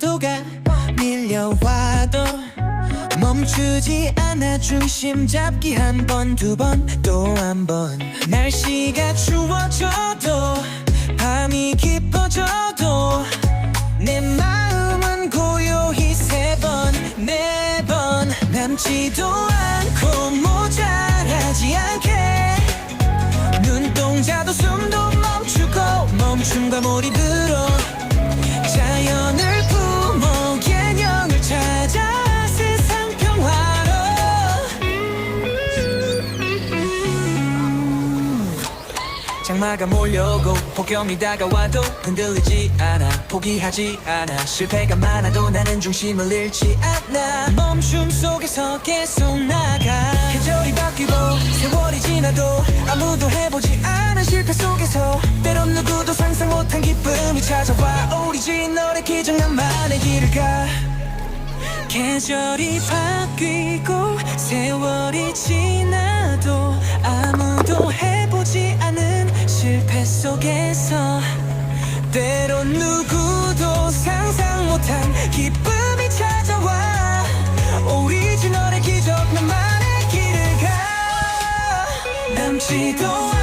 파도가 밀려와도 멈추지 않아 중심 잡기 한 번 두 번 또 한 번. 날씨가 추워져도 밤이 깊어져도 내 마음은 고요히 세 번 네번. 네 남지도 않고 모자라지 않게. 눈동자도 숨도 멈추고 멈춤과 몰입을 장마가 몰려오고 폭염이 다가와도 흔들리지 않아 포기하지 않아. 실패가 많아도 나는 중심을 잃지 않아. 멈춤 속에서 계속 나가. 계절이 바뀌고 세월이 지나도 아무도 해보지 않은 실패 속에서 때론 누구도 상상 못한 기쁨이 찾아와. 오리지널의 기적 나만의 길을 가. 계절이 바뀌고 세월이 지나 속에서 때론 누구도 상상 못한 기쁨이 찾아와. 오리지널의 기적 나만의 길을 가. 남지도 않아.